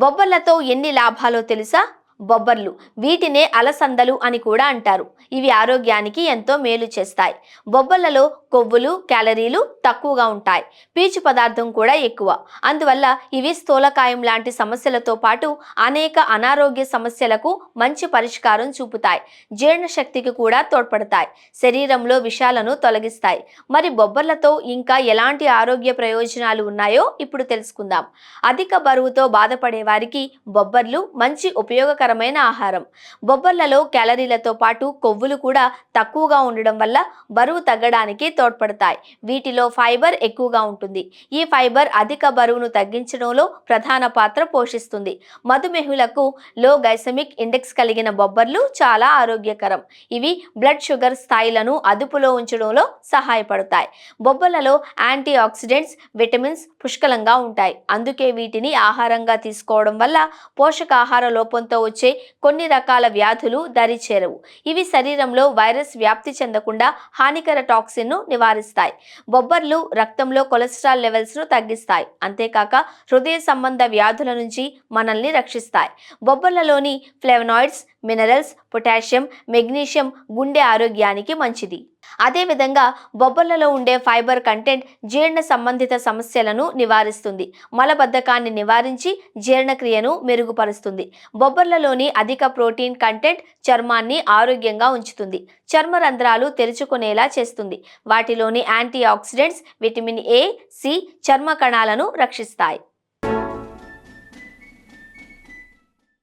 బొబ్బర్లతో ఎన్ని లాభాలో తెలుసా? బొబ్బర్లు. వీటినే అలసందలు అని కూడా అంటారు. ఇవి ఆరోగ్యానికి ఎంతో మేలు చేస్తాయి. బొబ్బర్లలో కొవ్వులు క్యాలరీలు తక్కువగా ఉంటాయి. పీచు పదార్థం కూడా ఎక్కువ. అందువల్ల ఇవి స్థూలకాయం లాంటి సమస్యలతో పాటు అనేక అనారోగ్య సమస్యలకు మంచి పరిష్కారం చూపుతాయి. జీర్ణశక్తికి కూడా తోడ్పడతాయి. శరీరంలో విషాలను తొలగిస్తాయి. మరి బొబ్బర్లతో ఇంకా ఎలాంటి ఆరోగ్య ప్రయోజనాలు ఉన్నాయో ఇప్పుడు తెలుసుకుందాం. అధిక బరువుతో బాధపడే వారికి బొబ్బర్లు మంచి ఆరోగ్యకరమైన ఆహారం. బొబ్బర్లలో క్యాలరీలతో పాటు కొవ్వులు కూడా తక్కువగా ఉండడం వల్ల బరువు తగ్గడానికి తోడ్పడతాయి. వీటిలో ఫైబర్ ఎక్కువగా ఉంటుంది. ఈ ఫైబర్ అధిక బరువును తగ్గించడంలో ప్రధాన పాత్ర పోషిస్తుంది. మధుమేహులకు లో గైసమిక్ ఇండెక్స్ కలిగిన బొబ్బర్లు చాలా ఆరోగ్యకరం. ఇవి బ్లడ్ షుగర్ స్థాయిలను అదుపులో ఉంచడంలో సహాయపడతాయి. బొబ్బర్లలో యాంటీ ఆక్సిడెంట్స్ విటమిన్స్ పుష్కలంగా ఉంటాయి. అందుకే వీటిని ఆహారంగా తీసుకోవడం వల్ల పోషకాహార లోపంతో వచ్చే కొన్ని రకాల వ్యాధులు దరి చేరవు. ఇవి శరీరంలో వైరస్ వ్యాప్తి చెందకుండా హానికర టాక్సిన్ను నివారిస్తాయి. బొబ్బర్లు రక్తంలో కొలెస్ట్రాల్ లెవెల్స్ను తగ్గిస్తాయి. అంతేకాక హృదయ సంబంధ వ్యాధుల నుంచి మనల్ని రక్షిస్తాయి. బొబ్బర్లలోని ఫ్లెవనాయిడ్స్ మినరల్స్ పొటాషియం మెగ్నీషియం గుండె ఆరోగ్యానికి మంచిది. అదేవిధంగా బొబ్బర్లలో ఉండే ఫైబర్ కంటెంట్ జీర్ణ సంబంధిత సమస్యలను నివారిస్తుంది. మలబద్ధకాన్ని నివారించి జీర్ణక్రియను మెరుగుపరుస్తుంది. బొబ్బర్లలోని అధిక ప్రోటీన్ కంటెంట్ చర్మాన్ని ఆరోగ్యంగా ఉంచుతుంది. చర్మ రంధ్రాలు తెరుచుకునేలా చేస్తుంది. వాటిలోని anti oxidants vitamin A C చర్మ కణాలను రక్షిస్తాయి.